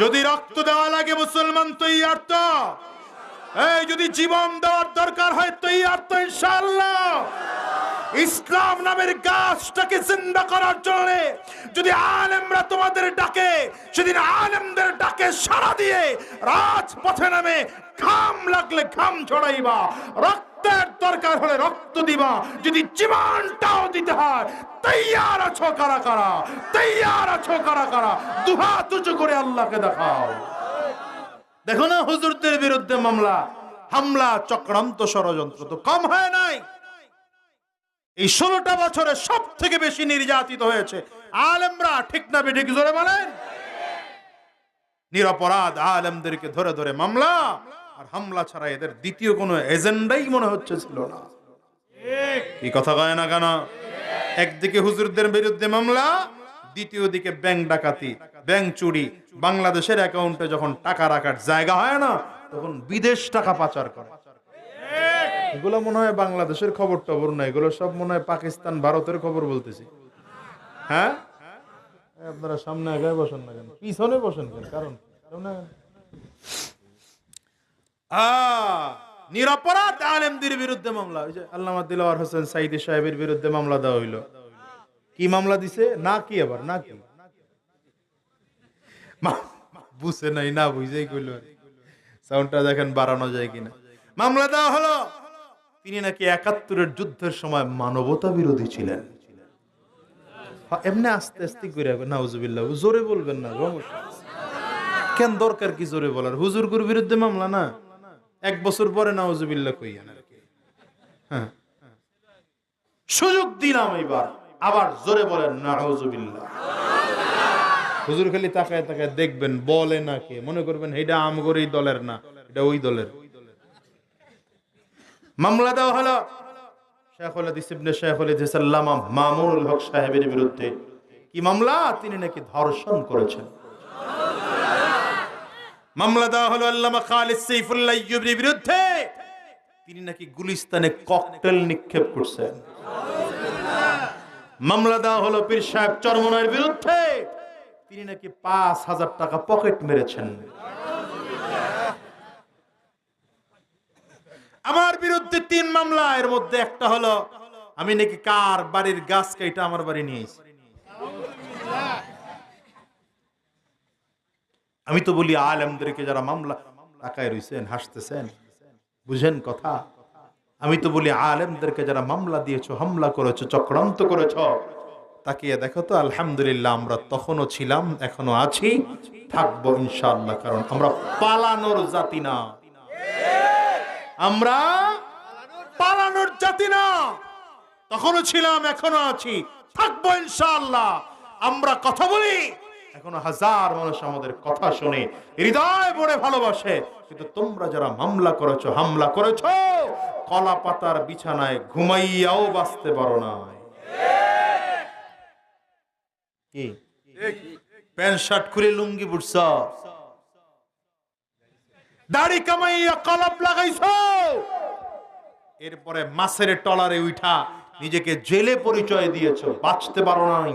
যদি রক্ত দেওয়া লাগে মুসলমান তৈয়ার তো। এই, যদি জীবন দেওয়ার দরকার হয় তৈয়ার তো ইনশাআল্লাহ। ইসলাম নামের গাছটাকে জিন্দা করার জন্য যদি আলেমরা তোমাদের ডাকে, সেদিন আলেমদের ডাকে সাড়া দিয়ে রাজপথে নামে ঘাম লাগলে ঘাম ছড়াইবা রক্তের দরকার হলে রক্ত দিবা। যদি জীবনটাও দিতে হয়, তৈয়ার আছো কারা কারা? তৈয়ার আছো কারা কারা? দুহাত উঁচু করে আল্লাহকে দেখাও। দেখো না হুজুরদের বিরুদ্ধে মামলা, হামলা, চক্রান্ত ষড়যন্ত্র তো কম হয় নাই। এই ষোলোটা বছরে সব থেকে বেশি নির্যাতিত হয়েছে। আলেমরা ঠিক না বেঠিক জোরে বলেন? নিরপরাধ আলেমদেরকে ধরে ধরে মামলা। আর হামলা ছাড়া এদের দ্বিতীয় কোনো এজেন্ডাই মনে হচ্ছে ছিল না। কি কথা কয় না কেন? একদিকে হুজুরদের বিরুদ্ধে মামলা দ্বিতীয় দিকে ব্যাংক ডাকাতি ব্যাংক চুরি। বাংলাদেশের অ্যাকাউন্টে যখন টাকা রাখার জায়গা হয় না তখন বিদেশ টাকা পাচার করে। এগুলো মনে হয় বাংলাদেশের খবর টবর না এগুলো সব মনে হয় পাকিস্তান ভারতের খবর বলতেছি। হ্যাঁ? এই আপনারা সামনে আগে বসেন না কেন? পিছনে বসেন কেন? কারণ সামনে আগায়। নিরপরাধ আলেমদের বিরুদ্ধে মামলা। ওই যে দিলওয়ার হোসেন সাইদি সাহেবের বিরুদ্ধে মামলা দেওয়া কি মামলা দিছে? না কি আবার? না কি? বুঝে নাই, না বুঝেই কইল। সাউন্ডটা দেখেন বাড়ানো যায় কিনা। মামলা দেওয়া হলো। তিনি নাকি একাত্তরের যুদ্ধের সময় মানবতা বিরোধী ছিলেন। এমনি আস্তে আস্তে করে নাউজুবিল্লাহ, জোরে বলবেন না কেন দরকার কি জোরে বলার? হুজুরগুর বিরুদ্ধে মামলা না? এক বছর পরে নাউজুবিল্লাহ কইয়ান আর হ্যাঁ। সুযোগ দিলাম এবার। আবার জোরে বলেন নাউজুবিল্লাহ হুজুর খালি তাকায় তাকায় দেখবেন, বলে না কে? মনে করবেন এটা আমগর দলের না, এটা ওই দলের। মামলা দেওয়া হলো। শেখুল হাদিস ইবনে শেখুল হাদিস আল্লামা মামুনুল হক সাহেবের বিরুদ্ধে। কি মামলা? তিনি নাকি ধর্ষণ করেছেন। মামলা দেওয়া হলো আল্লামা খালিদ সাইফুল্লাহ ইয়ুবের বিরুদ্ধে। তিনি নাকি গুলিস্তানে ককটেল নিক্ষেপ করছেন। মামলা দেওয়া হলো পীর সাহেব চরমনায়ের বিরুদ্ধে। তিনি নাকি পাঁচ হাজার টাকা পকেট মেরেছেন। আমার বিরুদ্ধে তিন মামলা, এর মধ্যে একটা হলো, আমি নাকি কার বাড়ির গাছ কেটে আমার বাড়ি নিয়েছি আমি তো বলি আলেমদেরকে যারা মামলা তাকায় রইছেন, হাসতেছেন, বুঝেন কথা? আমি তো বলি আলেমদেরকে যারা মামলা দিয়েছ, হামলা করেছ, চক্রান্ত করেছ, তাকিয়ে দেখো তো, আলহামদুলিল্লাহ আমরা তখনও ছিলাম এখনও আছি, থাকব ইনশাল্লাহ কারণ আমরা পালানোর জাতি না। আমরা পালানোর জাতি না। তখনও ছিলাম এখনও আছি, থাকব ইনশাল্লাহ আমরা কথা বলি এখনও হাজার মানুষ আমাদের কথা শুনে হৃদয় ভরে ভালোবাসে। কিন্তু তোমরা যারা মামলা করেছ, হামলা করেছ কলা পাতার বিছানায় ঘুমাইয়াও বাঁচতে পারো না। প্যান্ট, শার্ট খুলে লুঙ্গি বুড়ছ দাড়ি কামাইয়া কলপ লাগাইছো। এরপরে মাছের টলারে উঠা নিজেকে জেলে পরিচয় দিয়েছ, বাঁচতে পারো নাই।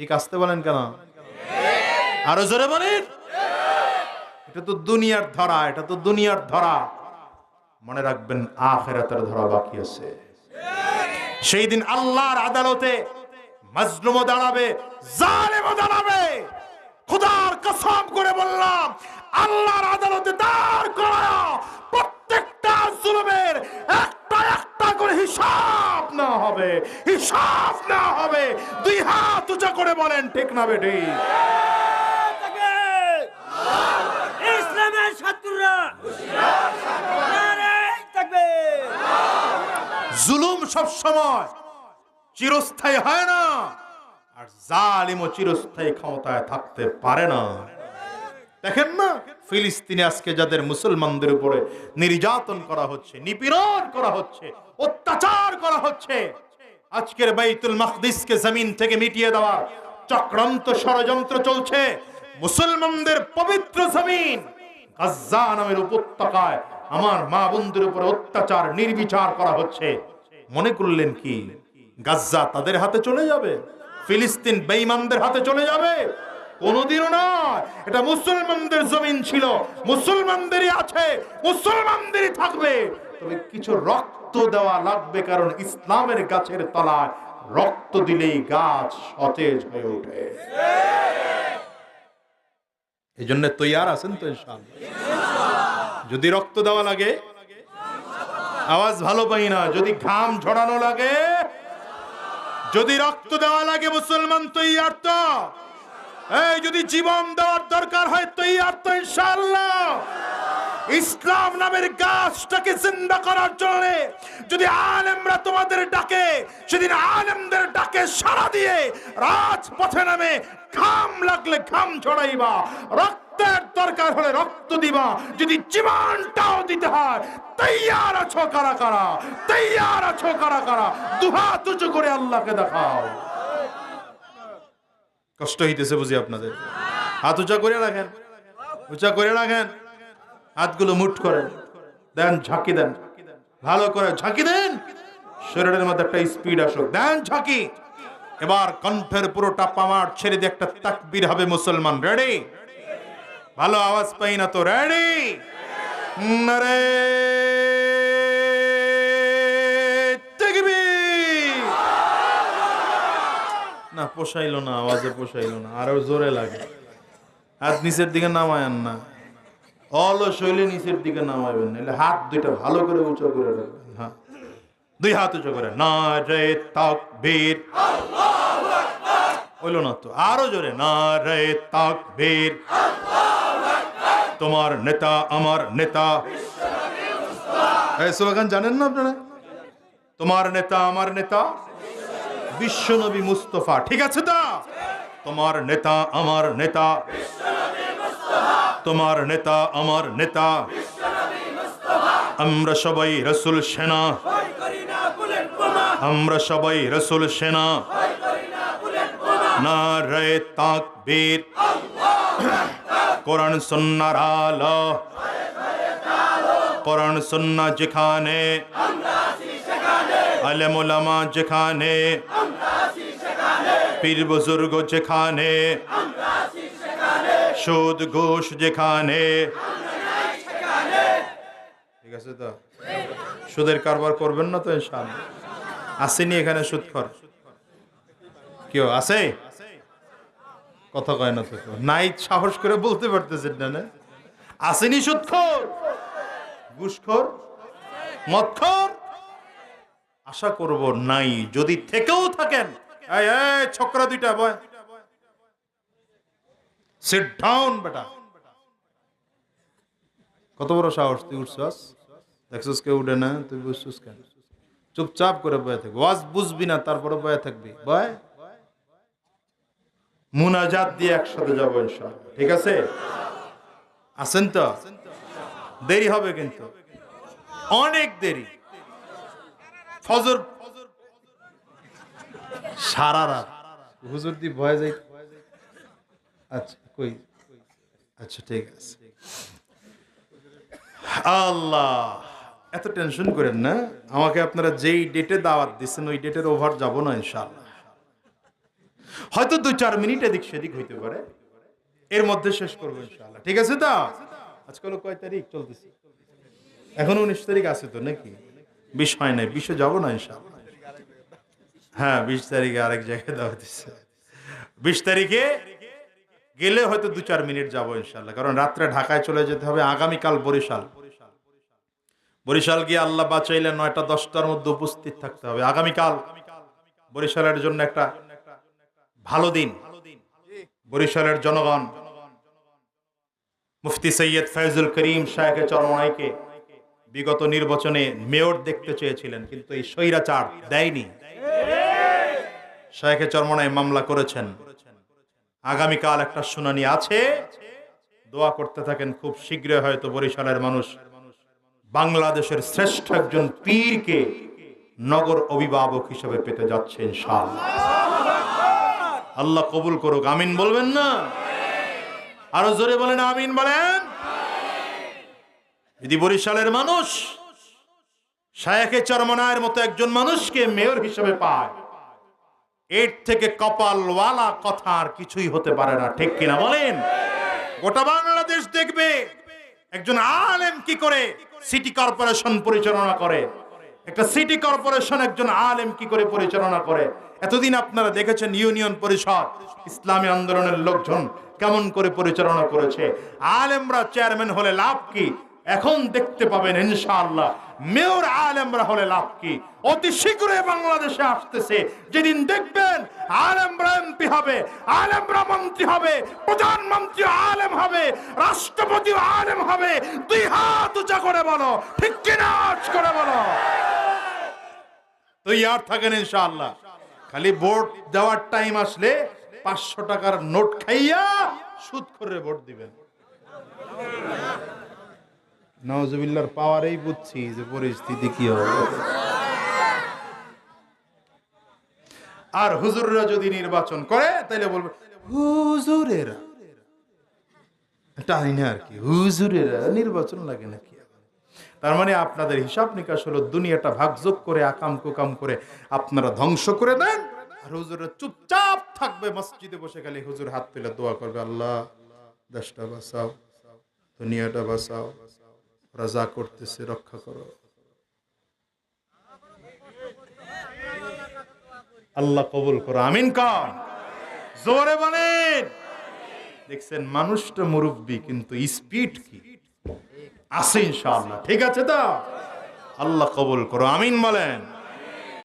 ঠিক আসতে বলেন কেন? আরও জোরে বলেন। এটা তো দুনিয়ার ধরা, এটা তো দুনিয়ার ধরা। মনে রাখবেন, আখেরাতের ধরা বাকি আছে। সেই দিন আল্লাহর আদালতে মাজলুমও দাঁড়াবে, জালেমও দাঁড়াবে। খোদার কসম করে বললাম, আল্লাহর আদালতে দাঁড় করা হবে। হিসাব না হবে। দুই হাত উঁচা করে বলেন ঠিক না বেটি? ইসলামের শত্রুরা। জুলুম সব সময় চিরস্থায়ী হয় না আর জালিমও চিরস্থায়ী ক্ষমতায় থাকতে পারে না। দেখেন না? ফিলিস্তিনে আজকে যাদের মুসলমানদের উপরে নির্যাতন করা হচ্ছে, নিপীড়ন করা হচ্ছে, অত্যাচার করা হচ্ছে, আজকের বাইতুল মাকদিসকে জমিন থেকে মিটিয়ে দেওয়া চক্রান্ত ষড়যন্ত্র চলছে। মুসলমানদের পবিত্র জমিন গাজ্জা নামের উপত্যকায় আমার মা বোনদের উপরে অত্যাচার, নির্বিচার করা হচ্ছে। মনে করলেন কি? গাজ্জা তাদের হাতে চলে যাবে, ফিলিস্তিন বেঈমানদের হাতে চলে যাবে কোনোদিনও নয়। এটা মুসলমানদের জমিন ছিল। মুসলমানদেরই আছে, মুসলমানদেরই থাকবে। তবে কিছু রক্ত দেওয়া লাগবে কারণ ইসলামের গাছের তলায় রক্ত দিলেই গাছ সতেজ হয়ে ওঠে। এই জন্য তৈয়ার আছেন তো যদি রক্ত দেওয়া লাগে, আওয়াজ ভালো পাই না, যদি ঘাম ঝরানো লাগে, যদি রক্ত দেওয়া লাগে মুসলমান তৈয়ার তো। এই, যদি জীবন দেওয়ার দরকার হয়, তো ইনশাআল্লাহ। ইসলাম নামের গাছটাকে জিন্দা করার জন্য যদি আলেমরা তোমাদের ডাকে, সেদিন আলেমদের ডাকে সাড়া দিয়ে রাজপথে নামে ঘাম লাগলে ঘাম ছড়াইবা। রক্তের দরকার হলে রক্ত দিবা। যদি জীবনটাও দিতে হয়, তৈয়ার আছো কারা কারা? তৈয়ার আছো কারা কারা? দুহাত উঁচু করে আল্লাহকে দেখাও। কষ্ট হইতেছে বুঝি আপনাদের। হাত উঁচা করে রাখেন। উঁচা করে রাখেন। হাতগুলো মুঠ করেন। দেন ঝাঁকি দেন। ভালো করে ঝাঁকি দেন। শরীরের মধ্যে একটা স্পিড আসুক। দেন ঝাঁকি। এবার কণ্ঠের পুরোটা পামার ছেড়ে দিয়ে একটা তাকবীর হবে মুসলমান। রেডি ভালো আওয়াজ পাই না তো? রেডি নরে না, পোষাইলো না, আওয়াজে পোষাইলো না, আরও জোরে লাগে। হাত নিচের দিকে নামায়েন না। অলস হইলে নিচের দিকে নামাবেন নাহলে হাত দুইটা ভালো করে উঁচু করে রাখবেন হ্যাঁ দুই হাত উঁচু করে না রে তাকবীর। হইল না তো, আরও জোরে না রে তাকবীর। তোমার নেতা, আমার নেতা। স্লোগান জানেন না আপনারা? তোমার নেতা, আমার নেতা। বিশ্বনবী মুস্তফা, ঠিক আছে তো? তোমার নেতা আমার নেতা। তোমার নেতা আমার নেতা। আমরা সবাই রসুল সেনা। আমরা সবাই রসুল সেনা। না রে তাকবীর। কোরআন সন্ন্যার আলো। কোরআন, সন্না যেখানে। আলেমুলামা যেখানে। পীর বুজুর্গ যেখানে, সুদ ঘুষ যেখানে। ঠিক আছে তো? সুদের কারবার করবেন না তো ইনশাআল্লাহ। আসেনি এখানে সুদ কর। কেউ আছে? কথা কয় না তো নাই সাহস করে বলতে পারতেছেন না না? আসেনি সুদখোর ঘুষখোর মদখোর আশা করব নাই, যদি থেকেও থাকেন এই এই, ছোকরা দুইটা, বয়। ডাউন বেটা। কত বড় সাহস, তুই উঠছস? দেখছস কেউ উঠে না, তুই বুঝছস কেন? চুপচাপ করে বয়ে থাকবি ওয়াজ বুঝবি না, তারপরে বয়ে থাকবি। বয়। মুনাজাত দিয়ে একসাথে যাব ঠিক আছে? আছেন তো? দেরি হবে কিন্তু। অনেক দেরি। ফজর সারা রাত। হুজুর দি ভয় যাই আচ্ছা কই? আচ্ছা ঠিক আছে। আল্লাহ, এত টেনশন করেন না। আমাকে আপনারা যেই ডেটে দাওয়াত দিচ্ছেন ওই ডেটের ওভার যাব না, ইনশাআল্লাহ। হয়তো দুই, চার মিনিট এদিক সেদিক হইতে পারে। এর মধ্যে শেষ করব, ইনশাআল্লাহ। ঠিক আছে তো? আজকাল কয় তারিখ? চলতেছে। এখন উনিশ তারিখ আছে তো নাকি? বিশ হয় নাই, বিশে যাব না, ইনশাআল্লাহ। হ্যাঁ বিশ তারিখে আরেক জায়গায় দেওয়া দিচ্ছে বিশ তারিখে গেলে হয়তো দু চার মিনিট যাব ইনশাল্লাহ কারণ রাত্রে ঢাকায় চলে যেতে হবে, আগামীকাল বরিশাল। বরিশাল গিয়ে আল্লাহ বাঁচাইলে নয়টা, দশটার মধ্যে উপস্থিত থাকতে হবে। আগামীকাল বরিশালের জন্য একটা ভালো দিন। বরিশালের জনগণ, মুফতি সৈয়দ ফয়জুল করিম শাহের চরমনাইকে বিগত নির্বাচনে মেয়র দেখতে চেয়েছিলেন, কিন্তু এই স্বৈরাচার দেয়নি। শাহেখে চরমনায় মামলা করেছেন। আগামীকাল একটা শুনানি আছে। দোয়া করতে থাকেন খুব শীঘ্রই হয়তো বরিশালের মানুষ। বাংলাদেশের শ্রেষ্ঠ একজন পীরকে নগর অভিভাবক হিসেবে পেতে যাচ্ছে ইনশাআল্লাহ। আল্লাহ কবুল করুক। আমিন বলবেন না? আরও জোরে বলেন, আমিন বলেন। যদি বরিশালের মানুষ শায়েখে চরমনায়ের মতো একজন মানুষকে মেয়র হিসেবে পায় এর থেকে কপালওয়ালা কথা আর কিছুই হতে পারে না, ঠিক কিনা বলেন? গোটা বাংলাদেশ দেখবে একজন আলেম কি করে সিটি কর্পোরেশন পরিচালনা করে? একটা সিটি কর্পোরেশন একজন আলেম কি করে পরিচালনা করে? এতদিন আপনারা দেখেছেন ইউনিয়ন পরিষদ, ইসলামী আন্দোলনের লোকজন কেমন করে পরিচালনা করেছে? আলেমরা চেয়ারম্যান হলে লাভ কি? এখন দেখতে পাবেন ইনশাআল্লাহ মেয়র আলেমরা হলে লাভ কি? অতি শীঘ্রই বাংলাদেশে আসতেছে। যেদিন দেখবেন আলেমরা এমপি হবে, আলেমরা মন্ত্রী হবে, প্রধানমন্ত্রী আলেম হবে রাষ্ট্রপতি আলেম হবে, দুই হাত উঁচা করে বলো, ঠিক কিনা করে বলো? তো ইয়ার থাকেন ইনশাআল্লাহ। খালি ভোট দেওয়ার টাইম আসলে পাঁচশো টাকার নোট খাইয়া সুদ করে ভোট দিবেন। নওয়াজবিল্লার পাওয়ারেই বুঝছি যে পরিস্থিতি কি হবে। আর হুজুররা যদি নির্বাচন করে তাহলে বলবে, হুজুরেরা। আর কি, হুজুরেরা নির্বাচন লাগে নাকি? তার মানে আপনাদের হিসাব নিকাশ হলো দুনিয়াটা ভাগযোগ করে, আকাম কুকাম করে আপনারা ধ্বংস করে দেন, আর হুজুররা চুপচাপ থাকবে মসজিদে বসে খালি হুজুর হাত তুলে দোয়া করবে, আল্লাহ দুনিয়াটা বাঁচাও। রাজা করতেছে, রক্ষা করো। আল্লাহ কবুল করো, আমিন কান। জোরে বলেন। দেখছেন, মানুষটা মুরব্বী, কিন্তু স্পিড কি? আছে ঠিক আছে তো? আল্লাহ কবুল করো, আমিন বলেন।